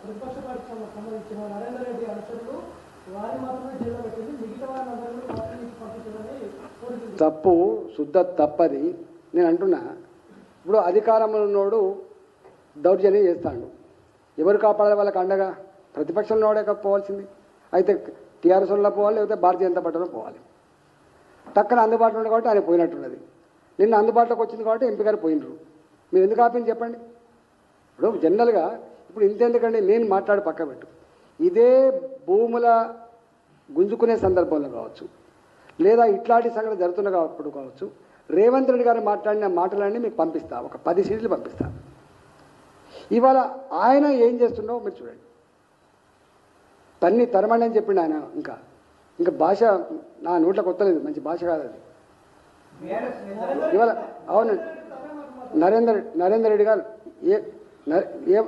ప్రతిపక్ష పార్టీకి సంబంధించిన నరేంద్ర రెడ్డి అనుచరులు వారి మాత్రమే జైల్లో పెట్టింది. మిగతా వారిని అందరినీ పంపించాలని తప్పు శుద్ధ తప్పది. నేను అంటున్నా ఇప్పుడు అధికారంలో ఉన్నోడు దౌర్జన్యం చేస్తాడు. ఎవరు కాపాడాలి వాళ్ళకి అండగా? ప్రతిపక్షంలో పోవాల్సింది. అయితే టీఆర్ఎస్లో పోవాలి లేకపోతే భారతీయ జనతా పార్టీలో పోవాలి. టక్కన అందుబాటులో ఉంది కాబట్టి ఆయన పోయినట్టున్నది. నిన్న అందుబాటులోకి వచ్చింది కాబట్టి ఎంపీ గారు పోయినరు. మీరు ఎందుకు ఆపింది చెప్పండి. ఇప్పుడు జనరల్గా ఇప్పుడు ఇంతెందుకండి నేను మాట్లాడి పక్క పెట్టు. ఇదే భూముల గుంజుకునే సందర్భంలో కావచ్చు లేదా ఇట్లాంటి సంఘటన జరుగుతున్న కాప్పుడు కావచ్చు రేవంత్ రెడ్డి గారు మాట్లాడిన మాటలన్నీ మీకు పంపిస్తా. ఒక పది సీట్లు పంపిస్తా. ఇవాళ ఆయన ఏం చేస్తుండో మీరు చూడండి. తన్ని తరమండి అని చెప్పిండు ఆయన ఇంకా. ఇంకా భాష నా నోట్ల కొత్తలేదు మంచి భాష కాదు అది. ఇవాళ అవునండి నరేందర్ నరేందర్ రెడ్డి గారు ఏ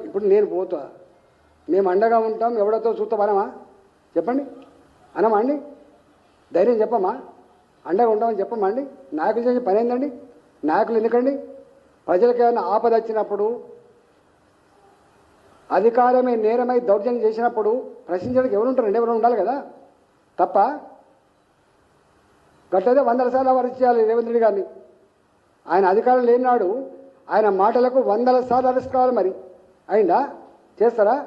ఇప్పుడు నేను పోతా. మేము అండగా ఉంటాం ఎవడతో చూస్తాం అనమా చెప్పండి. అనమా అండి? ధైర్యం చెప్పమ్మా. అండగా ఉంటామని చెప్పమ్మా అండి? నాయకులు చేసే పని ఏందండి? నాయకులు ఎందుకండి? ప్రజలకు ఏమైనా ఆపద వచ్చినప్పుడు అధికారమే నేరమై దౌర్జన్యం చేసినప్పుడు ప్రశ్నించడానికి ఎవరు ఉంటారండి ఎవరు ఉండాలి కదా. తప్ప గట్లయితే వందల సార్లు వారు చేయాలి రేవంత్ రెడ్డి గారిని. ఆయన అధికారం లేనినాడు ఆయన మాటలకు వందల సార్లు అరెస్ట్ కావాలి మరి. అయిందా? చేస్తారా?